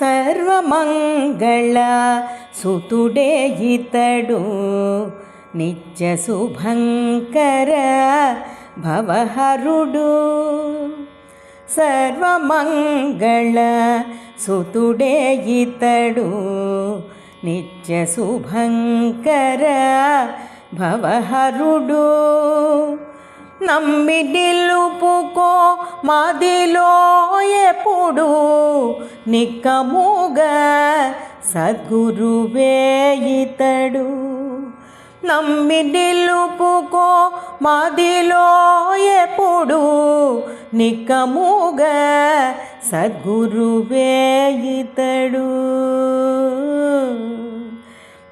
సర్వమంగళ సుతుడే ఇతడు నిత్య శుభంకర భవహరుడు. సర్వమంగళ సుతుడే ఇతడు నిత్య శుభంకర భవహరుడు. నమ్మి నిలుపుకో మదిలో ఎప్పుడు నిక్కముగా సద్గురువే ఇతడు. నమ్మి నిలుపుకో మదిలో ఎప్పుడు. నిక్కముగా సద్గురువే ఇతడు.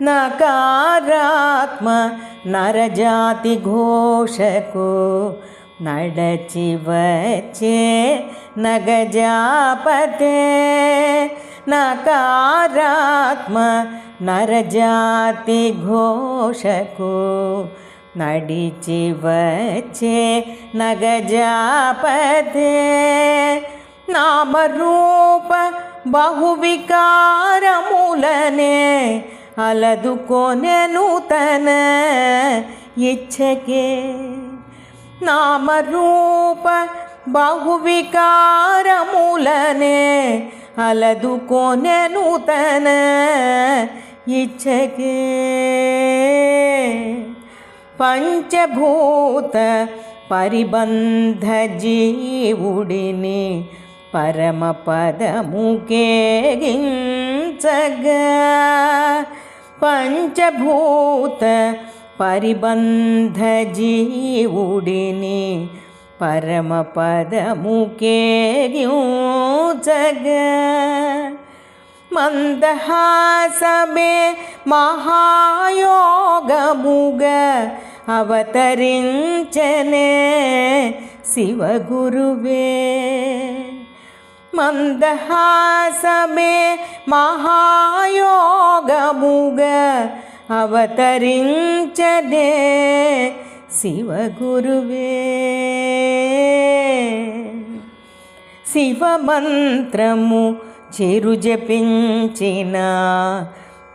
నకారాత్మ నరజాతి ఘోషకు నడచి వచ్చే न गजापते नकारात्म नरजातिघोषको। घोषघो नडीचीवचे नग जापदे नामरूप बहुविकारमूलने अलदु कोने नूतन इच्छके। नमरूप బహువికారములనే అలదుకొనెను తన ఇచ్చకే పంచభూత పరిబంధ జీవుడిని పరమ పదముకేగించగా పంచభూత పరిబంధ జీవుడిని పరమ పదముకేగించగా మందహాసమే మహాయోగముగా. అవతరించనే శివగురువే. మందహాసమే మహాయోగముగ. అవతరించనే శివగురువే. శివమంత్రము చెరు జపించిన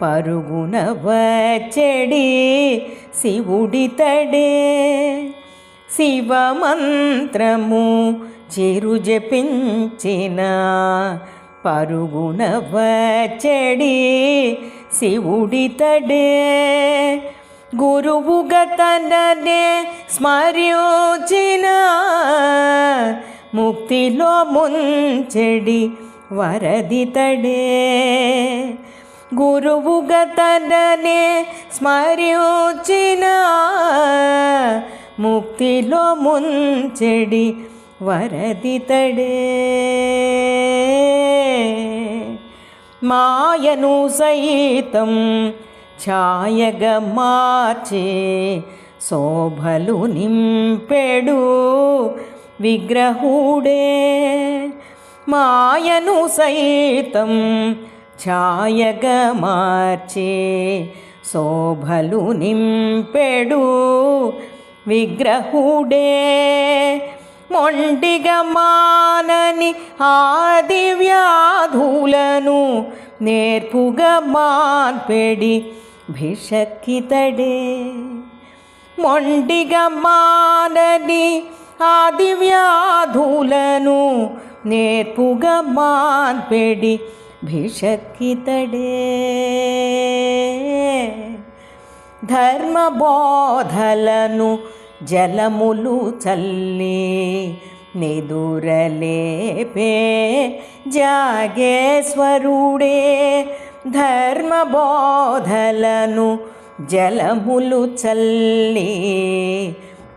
పరుగున వచ్చడి శివుడి తడే. శివమంత్రము చెరు జపించిన పరుగున వచ్చడి శివుడి తడే. గురువుగతననే స్మరించిన ముక్తిలో ముంచెడి వరదితడే గురువుగతననే స్మరించిన ముక్తిలో ముంచెడి వరదితడే మాయను సైతం ఛాయగా మార్చే శోభలు నింపెడు విగ్రహుడే మాయను సైతం ఛాయగా మార్చే శోభలు నింపెడు విగ్రహుడే మొండిగా మానని ఆది వ్యాధులను నేర్పుగా మార్పెడి భిషక్కితడే మొండిగా మానని ఆది వ్యాధులను నేర్పుగా మాన్పెడి భిషక్కితడే ధర్మబోధలను జలములు చల్లి నిదురలేపే జాగేశ్వరుడే. ధర్మబోధలను జలములు చల్లి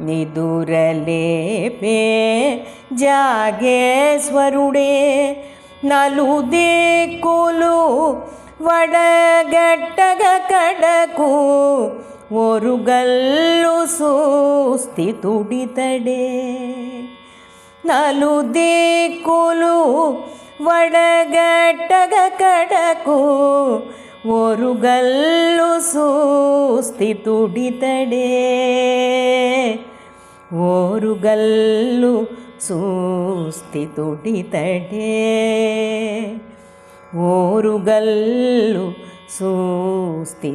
నిదురలేపే జాగేశ్వరుడే నలుదిక్కులు వడగట్టగ కడకు ఒరుగల్లు సుస్థితుడితడే నలుదిక్కులు వడగట్టగ కడకు ఒరుగల్లు సుస్థితుడితడే ఓరుగల్లు సుస్థితుడితడే ఓరుగల్లు సూస్థితుడితడే